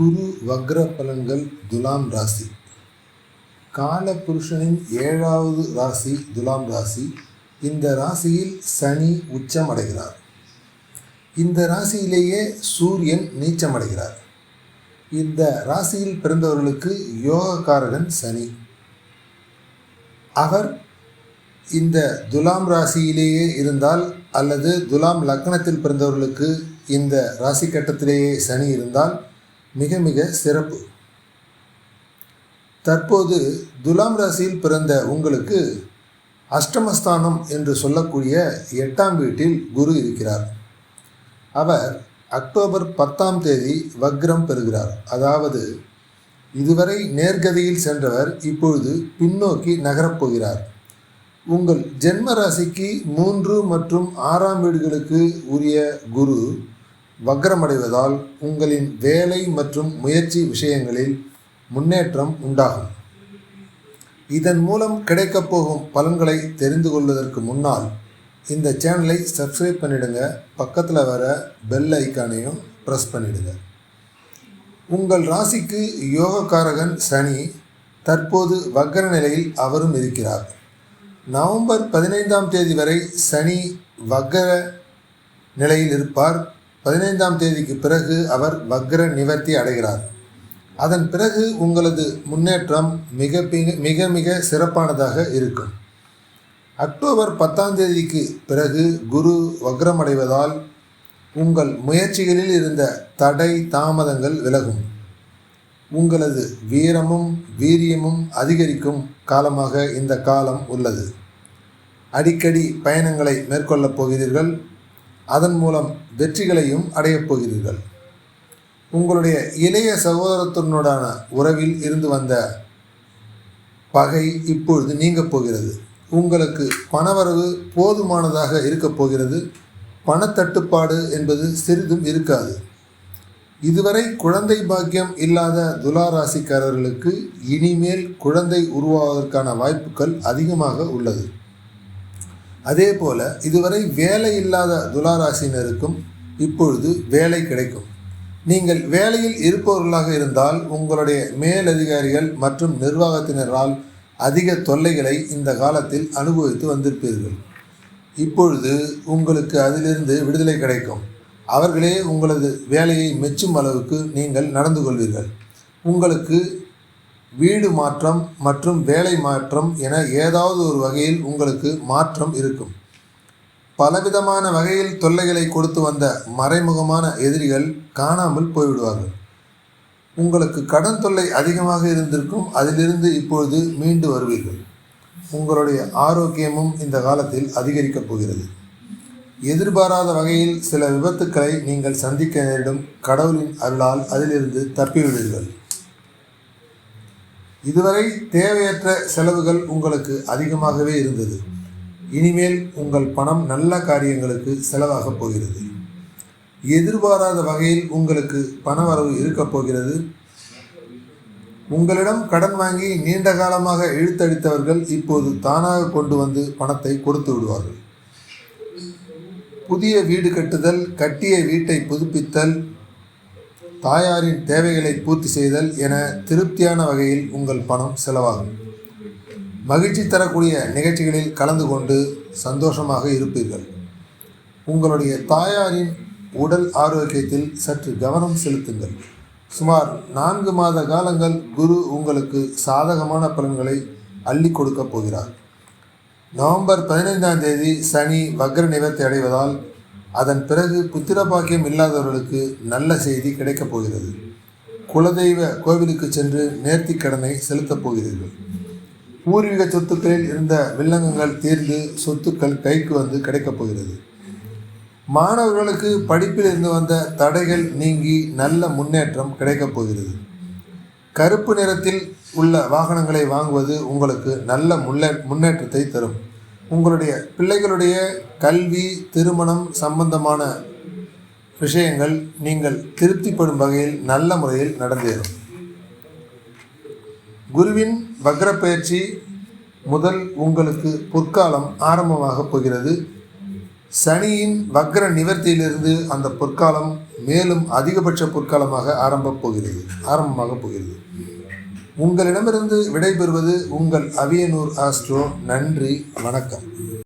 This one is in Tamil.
குரு வக்ர பலன்கள் துலாம் ராசி. கால புருஷனின் ஏழாவது ராசி துலாம் ராசி இந்த ராசியில் சனி உச்சமடைகிறார். இந்த ராசியிலேயே சூரியன் நீச்சமடைகிறார். இந்த ராசியில் பிறந்தவர்களுக்கு யோகக்காரகன் சனி. அவர் இந்த துலாம் ராசியிலேயே இருந்தால் அல்லது துலாம் லக்னத்தில் பிறந்தவர்களுக்கு இந்த ராசி கட்டத்திலேயே சனி இருந்தால் மிக மிக சிறப்பு. தற்போது துலாம் ராசியில் பிறந்த உங்களுக்கு அஷ்டமஸ்தானம் என்று சொல்லக்கூடிய எட்டாம் வீட்டில் குரு இருக்கிறார். அவர் அக்டோபர் பத்தாம் தேதி வக்ரம் பெறுகிறார். அதாவது இதுவரை நேர்கதியில் சென்றவர் இப்பொழுது பின்னோக்கி நகரப்போகிறார் உங்கள் ஜென்ம ராசிக்கு மூன்று மற்றும் ஆறாம் வீடுகளுக்கு உரிய குரு வக்ரமடைவதால் உங்களின் வேலை மற்றும் முயற்சி விஷயங்களில் முன்னேற்றம் உண்டாகும். இதன் மூலம் கிடைக்கப் போகும் பலன்களை தெரிந்து கொள்வதற்கு முன்னால் இந்த சேனலை சப்ஸ்கிரைப் பண்ணிடுங்க. பக்கத்தில் வர பெல் ஐக்கானையும் ப்ரெஸ் பண்ணிடுங்க. உங்கள் ராசிக்கு யோகக்காரகன் சனி தற்போது வக்கர நிலையில் அவரும் இருக்கிறார். நவம்பர் பதினைந்தாம் தேதி வரை சனி வக்கர நிலையில் இருப்பார். பதினைந்தாம் தேதிக்கு பிறகு அவர் வக்ர நிவர்த்தி அடைகிறார். அதன் பிறகு உங்களது முன்னேற்றம் மிக மிக மிக சிறப்பானதாக இருக்கும். அக்டோபர் பத்தாம் தேதிக்கு பிறகு குரு வக்ரமடைவதால் உங்கள் முயற்சிகளில் இருந்த தடை தாமதங்கள் விலகும். உங்களது வீரமும் வீரியமும் அதிகரிக்கும் காலமாக இந்த காலம் உள்ளது. அடிக்கடி பயணங்களை மேற்கொள்ளப் போகிறீர்கள். அதன் மூலம் வெற்றிகளையும் அடையப் போகிறீர்கள். உங்களுடைய இளைய சகோதரத்துடனான உறவில் இருந்து வந்த பகை இப்பொழுது நீங்கப் போகிறது. உங்களுக்கு பணவரவு போதுமானதாக இருக்கப் போகிறது. பணத்தட்டுப்பாடு என்பது சிறிதும் இருக்காது. இதுவரை குழந்தை பாக்கியம் இல்லாத துலா ராசிக்காரர்களுக்கு இனிமேல் குழந்தை உருவாவதற்கான வாய்ப்புகள் அதிகமாக உள்ளது. அதே போல இதுவரை வேலை இல்லாத துலாராசினருக்கும் இப்பொழுது வேலை கிடைக்கும். நீங்கள் வேலையில் இருப்பவர்களாக இருந்தால் உங்களுடைய மேலதிகாரிகள் மற்றும் நிர்வாகத்தினரால் அதிக தொல்லைகளை இந்த காலத்தில் அனுபவித்து வந்திருப்பீர்கள். இப்பொழுது உங்களுக்கு அதிலிருந்து விடுதலை கிடைக்கும். அவர்களே உங்களது வேலையை மெச்சும் அளவுக்கு நீங்கள் நடந்து கொள்வீர்கள். உங்களுக்கு வீடு மாற்றம் மற்றும் வேலை மாற்றம் என ஏதாவது ஒரு வகையில் உங்களுக்கு மாற்றம் இருக்கும். பலவிதமான வகையில் தொல்லைகளை கொடுத்து வந்த மறைமுகமான எதிரிகள் காணாமல் போய்விடுவார்கள். உங்களுக்கு கடன் தொல்லை அதிகமாக இருந்திருக்கும் அதிலிருந்து இப்பொழுது மீண்டு வருவீர்கள். உங்களுடைய ஆரோக்கியமும் இந்த காலத்தில் அதிகரிக்கப் போகிறது. எதிர்பாராத வகையில் சில விபத்துக்களை நீங்கள் சந்திக்க நேரிடும் கடவுளின் அருளால் அதிலிருந்து தப்பிவிடுவீர்கள். இதுவரை தேவையற்ற செலவுகள் உங்களுக்கு அதிகமாகவே இருந்தது. இனிமேல் உங்கள் பணம் நல்ல காரியங்களுக்கு செலவாகப் போகிறது. எதிர்பாராத வகையில் உங்களுக்கு பணவரவு இருக்கப் போகிறது. உங்களிடம் கடன் வாங்கி நீண்ட காலமாக இழுத்தடித்தவர்கள் இப்போது தானாக கொண்டு வந்து பணத்தை கொடுத்து விடுவார்கள். புதிய வீடு கட்டுதல் கட்டிய வீட்டை புதுப்பித்தல் தாயாரின் தேவைகளை பூர்த்தி செய்தல் என திருப்தியான வகையில் உங்கள் பணம் செலவாகும். மகிழ்ச்சி தரக்கூடிய நிகழ்ச்சிகளில் கலந்து கொண்டு சந்தோஷமாக இருப்பீர்கள். உங்களுடைய தாயாரின் உடல் ஆரோக்கியத்தில் சற்று கவனம் செலுத்துங்கள். சுமார் நான்கு மாத காலங்கள் குரு உங்களுக்கு சாதகமான பலன்களை அள்ளி கொடுக்கப் போகிறார். நவம்பர் பதினைந்தாம் தேதி சனி வக்ர நிவர்த்தி அடைவதால் அதன் பிறகு புத்திரபாக்கியம் இல்லாதவர்களுக்கு நல்ல செய்தி கிடைக்கப் போகிறது. குலதெய்வ கோவிலுக்கு சென்று நேர்த்தி கடனை செலுத்தப் போகிறீர்கள். பூர்வீக சொத்துக்களில் இருந்த வில்லங்கங்கள் தீர்ந்து சொத்துக்கள் கைக்கு வந்து கிடைக்கப் போகிறது. மாணவர்களுக்கு படிப்பில் இருந்து வந்த தடைகள் நீங்கி நல்ல முன்னேற்றம் கிடைக்கப் போகிறது. கருப்பு நிறத்தில் உள்ள வாகனங்களை வாங்குவது உங்களுக்கு நல்ல முன்னே முன்னேற்றத்தை தரும். உங்களுடைய பிள்ளைகளுடைய கல்வி திருமணம் சம்பந்தமான விஷயங்கள் நீங்கள் திருப்திப்படும் வகையில் நல்ல முறையில் நடந்தேறும். குருவின் வக்ரப்பயிற்சி முதல் உங்களுக்கு பொற்காலம் ஆரம்பமாகப் போகிறது. சனியின் வக்ர நிவர்த்தியிலிருந்து அந்த பொற்காலம் மேலும் அதிகபட்ச பொற்காலமாக ஆரம்பப் போகிறது ஆரம்பமாகப் போகிறது. உங்களிடமிருந்து விடைபெறுவது உங்கள் அவியனூர் ஆஸ்ட்ரோ. நன்றி வணக்கம்.